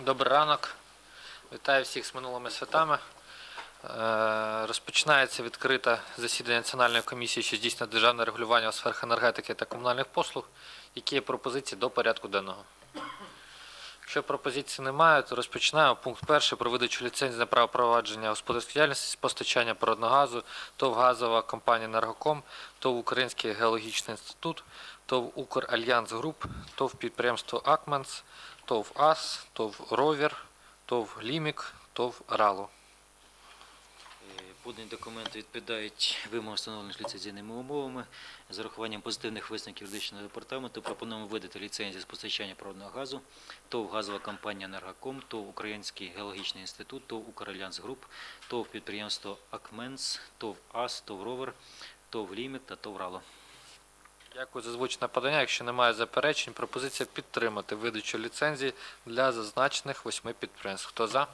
Добрий ранок. Вітаю всіх з минулими святами. Е, Розпочинається відкрите засідання Національної комісії, що здійснює державне регулювання у сферах енергетики та комунальних послуг. Які є пропозиції до порядку денного? Якщо пропозицій немає, то розпочинаємо. Пункт перший про видачу ліцензії на право провадження господарської діяльності з постачання природного газу, ТОВ газова компанія «Енергоком», ТОВ Український геологічний інститут, ТОВ «Укральянс Груп», ТОВ підприємство «Акменс», ТОВ АС, ТОВ Ровер, ТОВ Лімік, ТОВ Рало. Подані документи відповідають вимогам встановлених ліцензійними умовами. З урахуванням позитивних висновків юридичного департаменту пропонуємо видати ліцензію з постачання природного газу, ТОВ газова компанія «Енергоком», ТОВ Український геологічний інститут, ТОВ «Укральянс Груп», ТОВ підприємство «Акменс», ТОВ АС, ТОВ Ровер, ТОВ Лімік та ТОВ Рало. Дякую за звучне подання. Якщо немає заперечень, пропозиція підтримати видачу ліцензії для зазначених восьми підприємств. Хто за?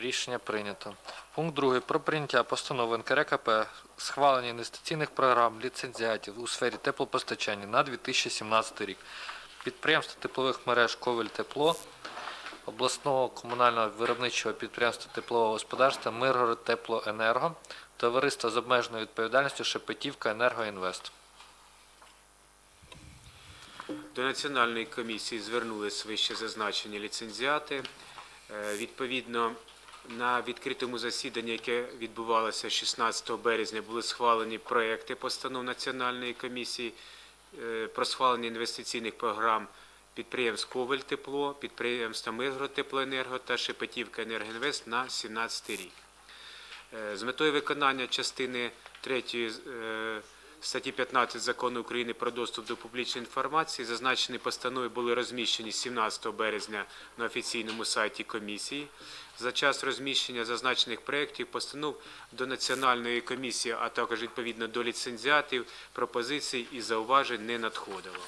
Рішення прийнято. Пункт другий. Про прийняття постанови НКРКП схвалення інвестиційних програм ліцензіатів у сфері теплопостачання на 2017 рік. Підприємство теплових мереж Ковель Тепло, обласного комунального виробничого підприємства теплового господарства Миргород Теплоенерго, товариство з обмеженою відповідальністю Шепетівка Енергоінвест. До Національної комісії звернулись вище зазначені ліцензіати. Е, Відповідно, на відкритому засіданні, яке відбувалося 16 березня, були схвалені проекти постанов Національної комісії е, про схвалення інвестиційних програм підприємств Ковель Тепло, підприємства Миргородтеплоенерго та Шепетівка Енергоінвест на 17 рік. Е, З метою виконання частини 3 статті 15 Закону України про доступ до публічної інформації зазначені постанови були розміщені 17 березня на офіційному сайті комісії. За час розміщення зазначених проєктів постанов до Національної комісії, а також відповідно до ліцензіатів, пропозицій і зауважень не надходило.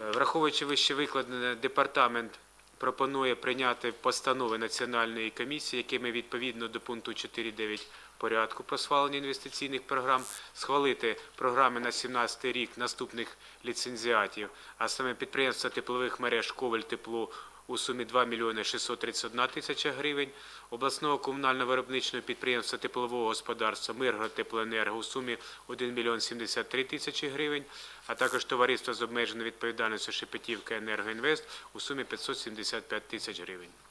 Е, Враховуючи вище викладене, департамент пропонує прийняти постанови Національної комісії, якими відповідно до пункту 4.9 порядку про схвалення інвестиційних програм схвалити програми на 17 рік наступних ліцензіатів, а саме підприємства теплових мереж Ковель Тепло у сумі 2 мільйони 631 тисяча гривень, обласного комунального виробничого підприємства теплового господарства Миргород Теплоенерго у сумі 1 мільйон 73 тисячі гривень, а також товариство з обмеженою відповідальністю Шепетівка Енергоінвест у сумі 575 тисяч гривень.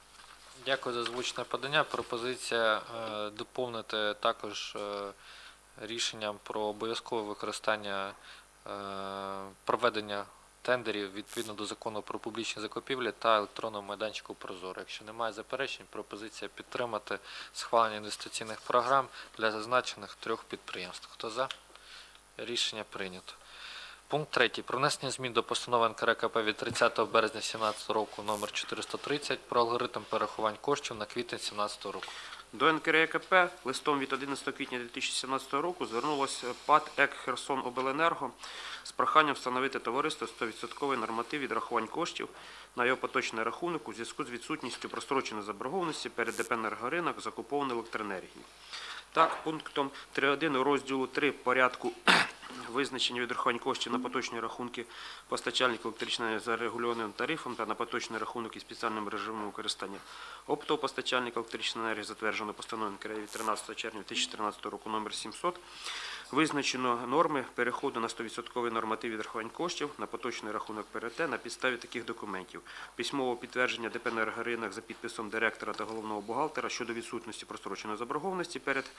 Дякую за звучне подання. Пропозиція е, доповнити також е, рішенням про обов'язкове використання е, проведення тендерів відповідно до закону про публічні закупівлі та електронного майданчику Прозоро. Якщо немає заперечень, пропозиція підтримати схвалення інвестиційних програм для зазначених трьох підприємств. Хто за? Рішення прийнято. Пункт 3. Про внесення змін до постанови НКРКП від 30 березня 2017 року номер 430 про алгоритм перерахувань коштів на квітень 2017 року. До НКРЕКП листом від 11 квітня 2017 року звернулося ПАД ЕК Херсон Обленерго з проханням встановити товариство 100% норматив відрахувань коштів на його поточний рахунок у зв'язку з відсутністю простроченої заборгованості перед ДП «Енергоринок» закупованої електроенергії. Так, пунктом 3.1 розділу 3 порядку визначення відрахувань коштів на поточні рахунки постачальників електричної за регульованим тарифом та на поточний рахунок із спеціальним режимом використання. Оптового постачальника електричної енергії, затверджено постановою від 13 червня 2013 року номер 700, визначено норми переходу на 100% норматив відрахувань коштів на поточний рахунок ПРТ на підставі таких документів. Письмове підтвердження ДП «Енергоринок» за підписом директора та головного бухгалтера щодо відсутності простроченої заборгованості перед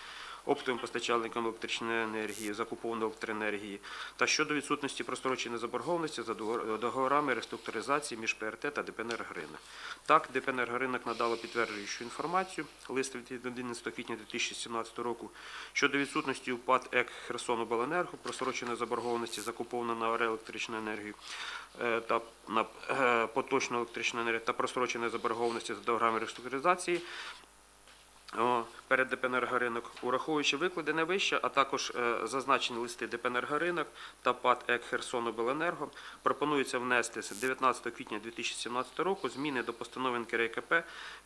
оптовим постачальником електричної енергії, закупованої електроенергії, та щодо відсутності простроченої заборгованості за договор- договорами реструктуризації між ПРТ та ДП «Енергоринок». Так, ДП «Енергоринок» надало підтверджуючу інформацію лист від 11 квітня 2017 року щодо відсутності у ПАД ЕК Херсонобленерго простроченої заборгованості закуповано на електричну енергію е, та на е, поточну електричну енергію та простроченої заборгованості за дограми реструктуризації перед ДП «Енергоринок», ураховуючи викладене вище, а також е, зазначені листи ДП «Енергоринок» та ПАД ЕК «Херсонобленерго», пропонується внести з 19 квітня 2017 року зміни до постанови НКРКП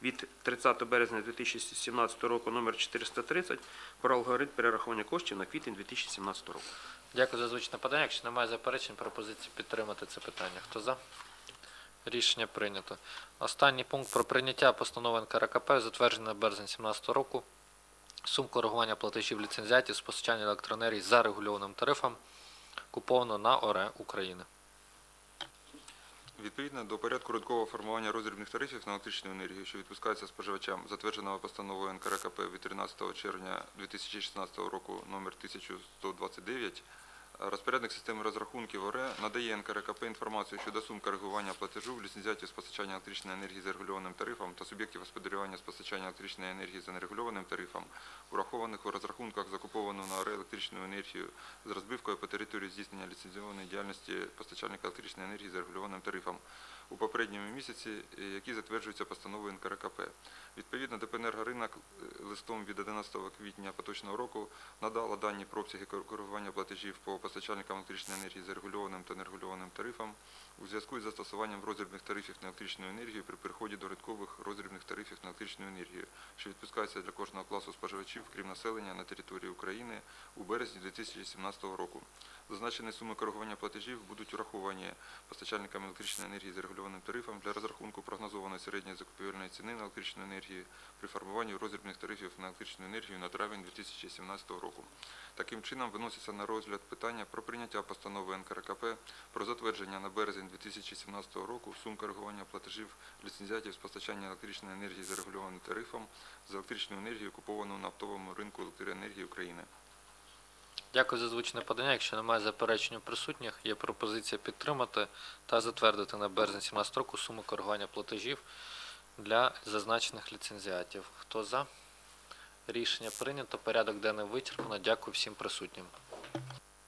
від 30 березня 2017 року номер 430 про алгоритм перерахування коштів на квітень 2017 року. Дякую за звучне подання. Якщо немає заперечень, пропозиція підтримати це питання. Хто за? Рішення прийнято. Останній пункт про прийняття постанови НКРКП, затверджений на березень 2017 року. Сум коригування платежів ліцензіатів з постачання електроенергії за регульованим тарифом куповано на ОРЕ України. Відповідно до порядку ринкового формування роздрібних тарифів на електричну енергію, що відпускається споживачам, затвердженого постановою НКРКП від 13 червня 2016 року номер 1129, розпорядник системи розрахунків ОРЕ надає НКРКП інформацію щодо сум коригування платежу в ліцензіатів з постачання електричної енергії за регульованим тарифом та суб'єктів господарювання з постачання електричної енергії за нерегульованим тарифом, урахованих у розрахунках закуповану на ОРЕ електричну енергію з розбивкою по території здійснення ліцензіованої діяльності постачальника електричної енергії за регульованим тарифом у попередньому місяці, е, які затверджуються постановою НКРКП. Відповідно, ДП «Енергоринок» е, листом від 11 квітня поточного року надала дані про обсяги коригування платежів по постачальникам електричної енергії за регульованим та нерегульованим тарифам у зв'язку із застосуванням роздрібних тарифів на електричну енергію при переході до ринкових роздрібних тарифів на електричну енергію, що відпускаються для кожного класу споживачів, крім населення на території України у березні 2017 року. Зазначені суми коригування платежів будуть враховані постачальниками електричної енергії за регульованим тарифом для розрахунку прогнозованої середньої закупівельної ціни на електричну енергію при формуванні роздрібних тарифів на електричну енергію на травень 2017 року. Таким чином виноситься на розгляд питання про прийняття постанови НКРКП про затвердження на березень 2017 року сум коригування платежів ліцензіатів з постачання електричної енергії за регульованим тарифом за електричну енергію, куповану на оптовому ринку електроенергії України. Дякую за звучне подання. Якщо немає заперечень присутніх, є пропозиція підтримати та затвердити на березень 17 року суму коригування платежів для зазначених ліцензіатів. Хто за? Рішення прийнято. Порядок денний вичерпано. Дякую всім присутнім.